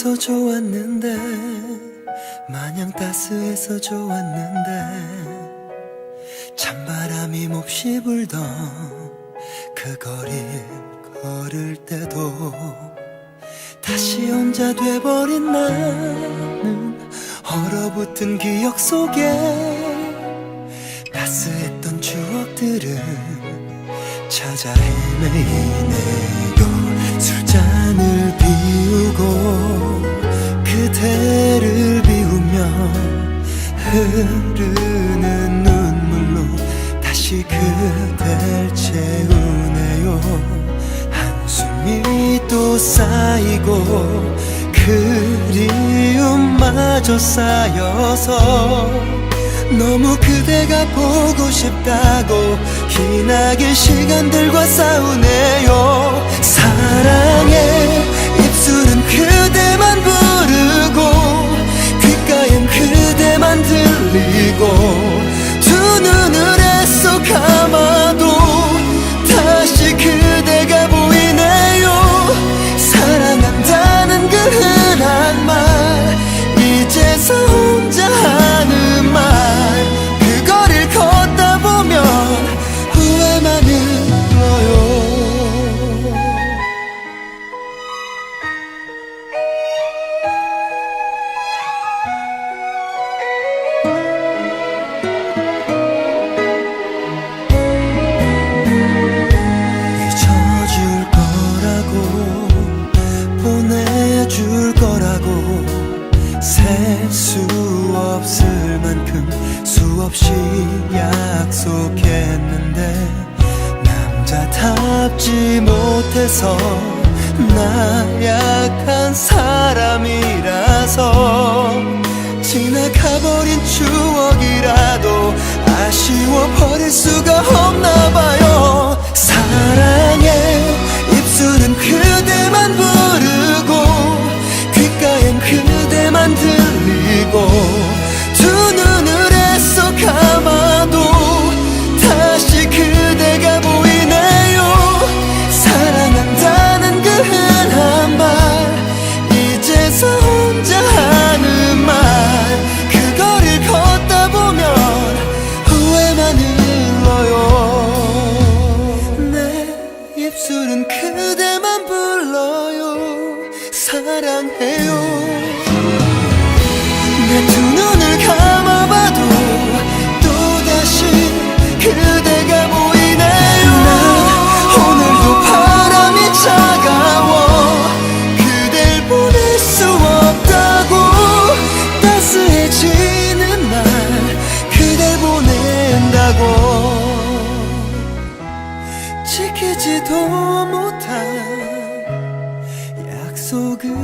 따스해서 좋았는데 마냥 따스해서 좋았는데 찬바람이 몹시 불던 그 거리 걸을 때도 다시 혼자 돼버린 나는 얼어붙은 기억 속에 따스했던 추억들을 찾아 헤매이네요 술잔을 비우고 흐르는 눈물로 다시 그댈 채우네요. 한숨이 또 쌓이고 그리움마저 쌓여서 너무 그대가 보고 싶다고 기나긴 시간들과 싸우네요. 사랑해 수 없을 만큼 수없이 약속했는데 남자답지 못해서 나 약한 사람이라서 지나가버린 추억이라도 아쉬워 버릴 수가 없나 봐요 입술은 그대만 불러요. 사랑해요 지키지도 못한 약속을